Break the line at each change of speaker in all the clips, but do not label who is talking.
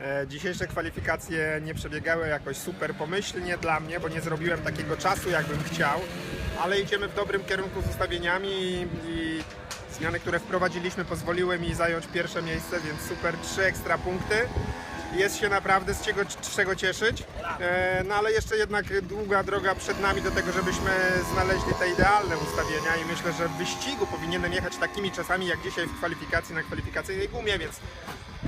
E, Dzisiejsze kwalifikacje nie przebiegały jakoś super pomyślnie dla mnie, bo nie zrobiłem takiego czasu, jakbym chciał, ale idziemy w dobrym kierunku z ustawieniami i, zmiany, które wprowadziliśmy, pozwoliły mi zająć pierwsze miejsce, więc super, trzy ekstra punkty. Jest się naprawdę z czego, z czego cieszyć, e, no ale jeszcze jednak długa droga przed nami do tego, żebyśmy znaleźli te idealne ustawienia i myślę, że w wyścigu powinienem jechać takimi czasami jak dzisiaj w kwalifikacji na kwalifikacyjnej gumie, więc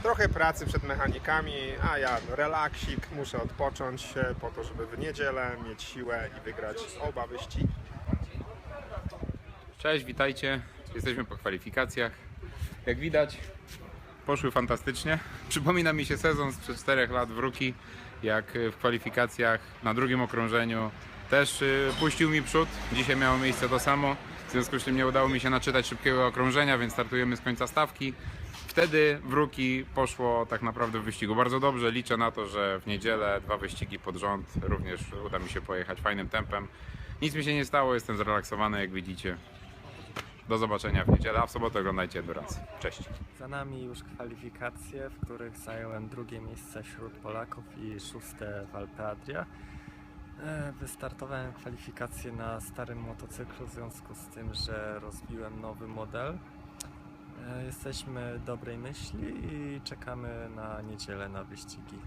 trochę pracy przed mechanikami, a ja no, relaksik, muszę odpocząć e, po to, żeby w niedzielę mieć siłę i wygrać oba wyścigi.
Cześć, witajcie. Jesteśmy po kwalifikacjach. Jak widać, poszły fantastycznie. Przypomina mi się sezon sprzed 4 lat w Ruki, jak w kwalifikacjach na drugim okrążeniu też y, puścił mi przód. Dzisiaj miało miejsce to samo. W związku z tym nie udało mi się naczytać szybkiego okrążenia, więc startujemy z końca stawki. Wtedy w Ruki poszło tak naprawdę w wyścigu bardzo dobrze. Liczę na to, że w niedzielę dwa wyścigi pod rząd również uda mi się pojechać fajnym tempem. Nic mi się nie stało, jestem zrelaksowany, jak widzicie. Do zobaczenia w niedzielę, a w sobotę oglądajcie Endurance. Cześć.
Za nami już kwalifikacje, w których zająłem drugie miejsce wśród Polaków i szóste w Alpe Adria. E, Wystartowałem kwalifikacje na starym motocyklu w związku z tym, że rozbiłem nowy model. E, Jesteśmy dobrej myśli i czekamy na niedzielę na wyścigi.